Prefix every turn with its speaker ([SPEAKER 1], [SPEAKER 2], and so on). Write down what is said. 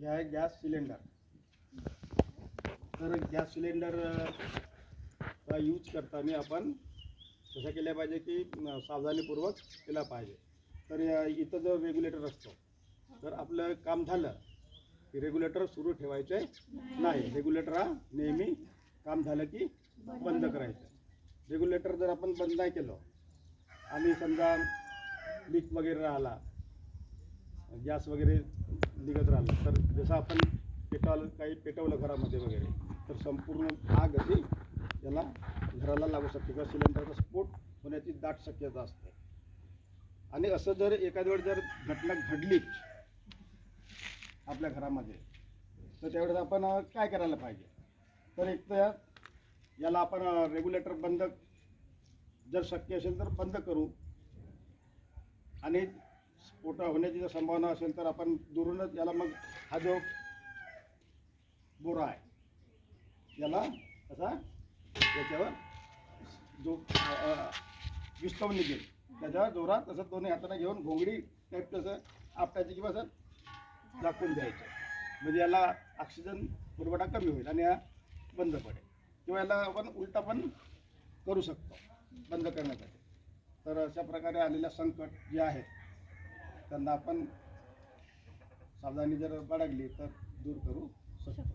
[SPEAKER 1] हे आहे gas cylinder. तर गॅस सिलेंडर यूज करताना आपण कसं केलं पाहिजे की सावधानीपूर्वक केला पाहिजे. तर इथं जो रेग्युलेटर असतो तर आपलं काम झालं की रेग्युलेटर सुरू ठेवायचे नाही रेग्युलेटर हा नेहमी काम झालं की बंद करायचं. रेग्युलेटर जर आपण बंद नाही केलं आणि समजा लीक वगैरे राहिला गॅस वगैरे निघत राहिलं. तर जसं आपण पेटवलं काही पेटवलं घरामध्ये वगैरे तर संपूर्ण आग अशी त्याला घराला लागू शकते किंवा सिलेंडरचा स्फोट होण्याची दाट शक्यता असते. आणि असं जर एखाद्या वेळ जर घटना घडलीच आपल्या घरामध्ये तर त्यावेळेस आपण काय करायला पाहिजे? तर एक तर याला आपण रेग्युलेटर बंद जर शक्य असेल तर बंद करू. आणि पोटा होण्याची जर संभावना असेल तर आपण दुरूनच याला मग हा जो बोरा आहे याला असा याच्यावर जो विस्तवून निघेल त्याच्यावर जोरात तसं दोन्ही हाताने घेऊन घोंगडी टाईप तसं आपटायची किंवा असं दाखवून द्यायचं. म्हणजे याला ऑक्सिजन पुरवठा कमी होईल आणि हा बंद पडेल. किंवा याला आपण उलटा पण करू शकतो बंद करण्यासाठी. तर अशा प्रकारे आलेल्या संकट जे आहेत त्यांना आपण सावधानी जर बाळगली तर दूर करू शकतो.